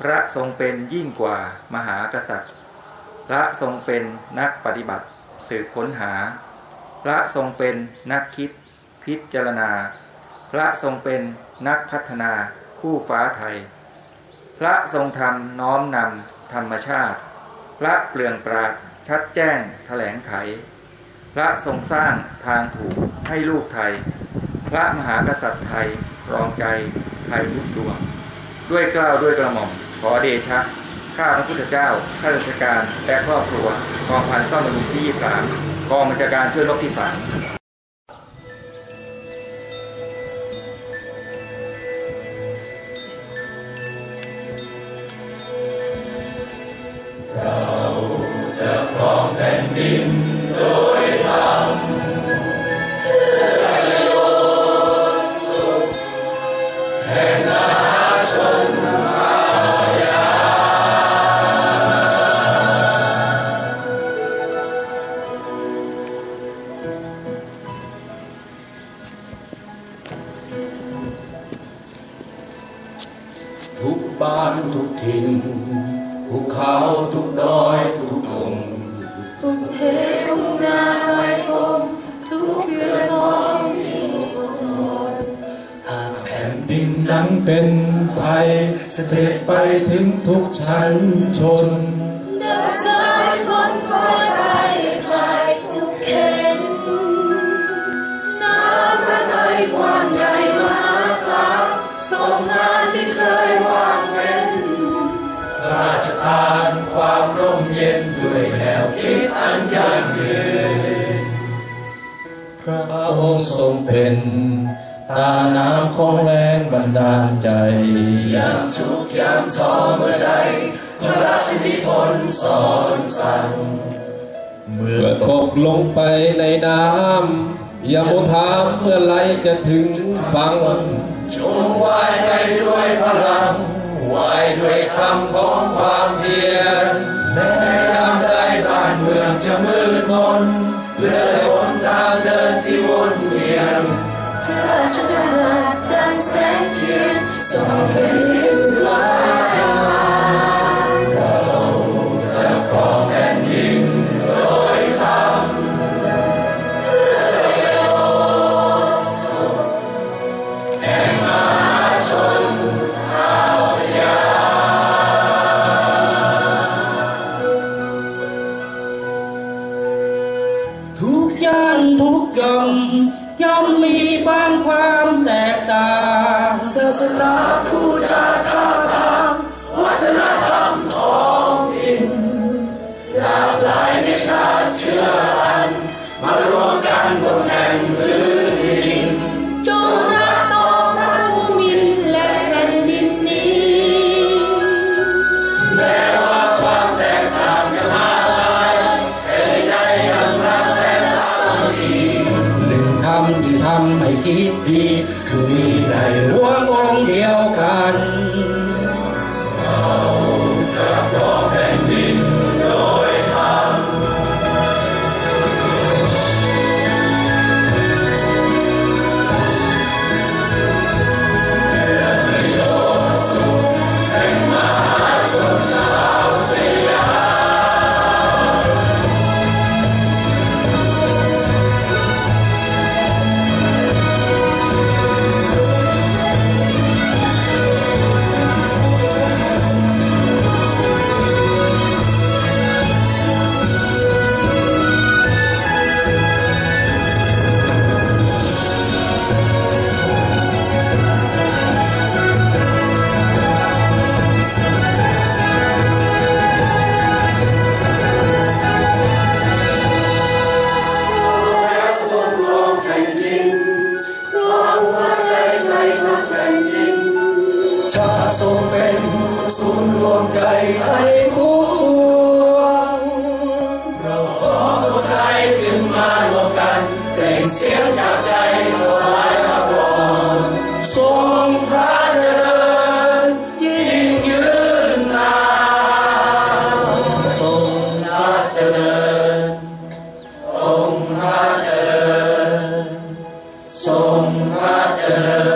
พระทรงเป็นยิ่งกว่ามหากษัตริย์ พระทรงเป็นนักปฏิบัติ สืบค้นหา พระทรงเป็นนักคิด พิจารณา พระทรงเป็นนักพัฒนาคู่ฟ้าไทย พระทรงธรรมน้อมนำธรรมชาติ พระเปลืองปราดชัดแจ้งแถลงไข พระทรงสร้างทางถูกให้ลูกไทย พระมหากษัตริย์ไทยรองใจไทยทุกดวง ด้วยเกล้าวด้วยกระหม่อม ขอเดชะ ข้าพระพุทธเจ้า ข้าราชการ และครอบครัว กองพันซ่อมบำรุงที่ 23 กองบัญชาการช่วยรบที่ 3านทุกถิ่นภูเขาทุกดอยทุกดงทุกเททุกนาไว้พงทุกเรือมองที่บนหนหากแผ่นดินนั้นเป็นไทยเสด็จไปถึงทุกชั้นชนดังสายฝนโปรยไปไกลทุกเข็นน้ำพระทัยกว้างใหญ่มหาศาลทรงงานไม่เค ชทานความร่มเย็นด้วยแนวคิดอันยั่งยืนพระองค์ทรงเป็นตาน้ำของแรงบันดาลใจ ยามทุกข์ยามท้อเมื่อใด พระราชนิพนธ์สอนสั่ง เมื่อตกลงไปในน้ำอย่าโมถามเมื่อไรจะถึงฟังจงว่ายไปด้วยพลังว่ายด้วยธรรมของ พระราชดำรัส บ้างความแตกต่างศาสนาผู้จาท่าำที่ทำให้คิดดี คือมีได้หลวงองเดียว ศูนย์รวมใจไทยทุกดวงเราขอคนไทยจึงมารวมกันเปล่งเสียงจากใจถวายพระพรทรงพระเจริญยิ่งยืนนานทรงพระเจริญทรงพระเจริญทรงพระเจริญ